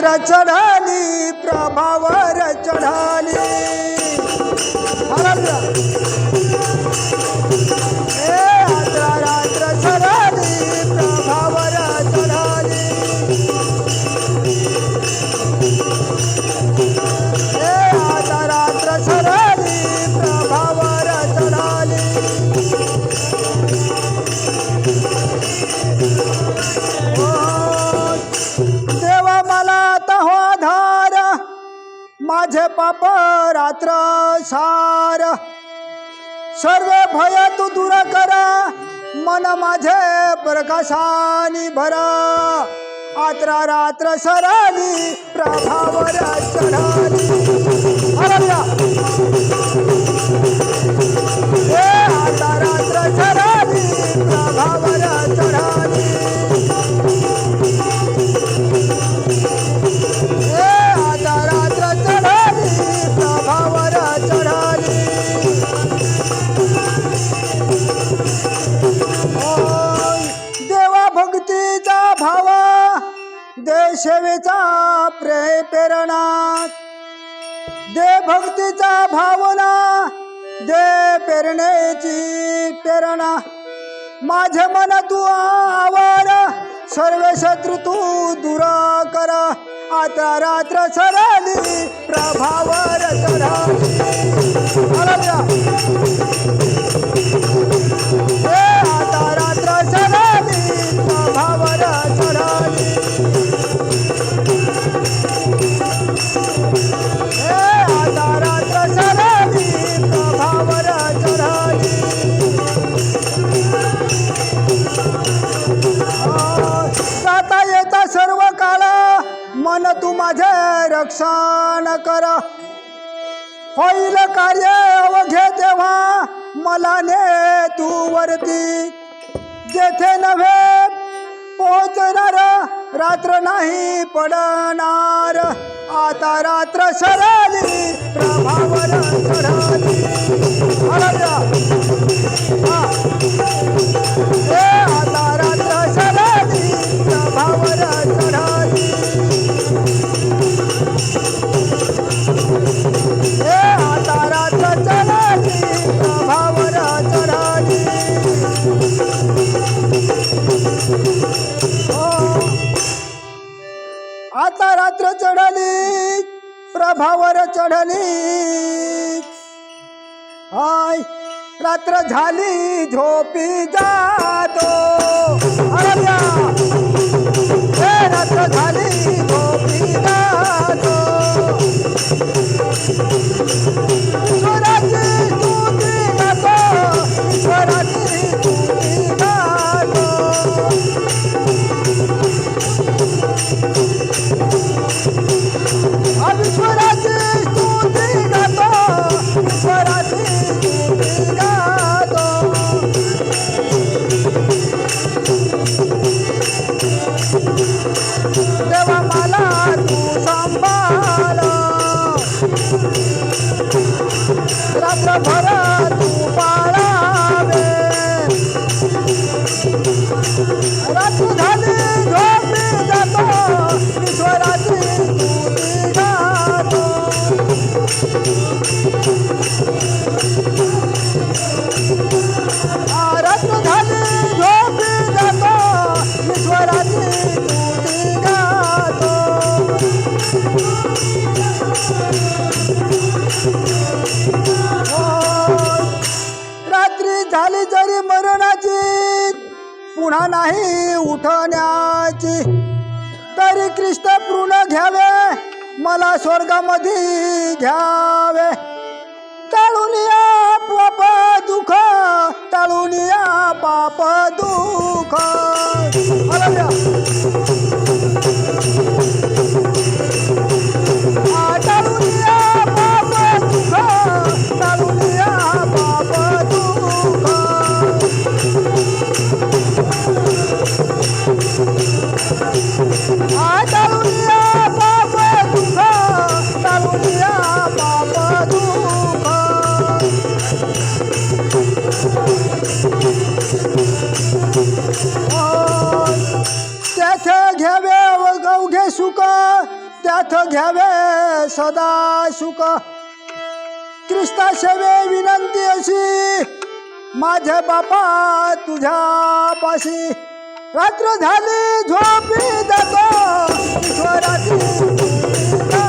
चढाली प्रभावर चढाली माझे पाप रात्र सार सर्व भय तू दूर कर मन माझे प्रकाशानी भर. आत्रा रात्र सराली प्रभावर चढाली. देशवेचा प्रे प्रेरणा. दे भक्तीचा भावना दे पेरणेची प्रेरणा. माझे मन तू आवार सर्व शत्रू तू दूर कर. आता रात्र सरली प्रभावर चढा मन तू माझे रक्षण कर. होईल कार्य अवघे तेव्हा मला ने तू वरती. जेथे नव्हे पोहोचणार रात्र नाही पडणार. आता रात्र सरली प्रभावर चढाली आता रात्र चढली प्रभावर चढली. हाय रात्र झाली झोपी जा देवा मला तू सांभाळ. रात्री झाली जरी मरणाची पुन्हा नाही उठण्याची. तरी कृष्ण पूर्ण घ्यावे मला स्वर्गामध्ये घ्यावे. टाळून या पाप दुःख टाळून या पाप त्याथ घ्यावे अवघे सुख त्याथ घ्यावे सदा सुख कृष्णा सेवे विनंती अशी माझ्या बापा तुझ्या पाशी रात्र झाली झोपी जातो जातो.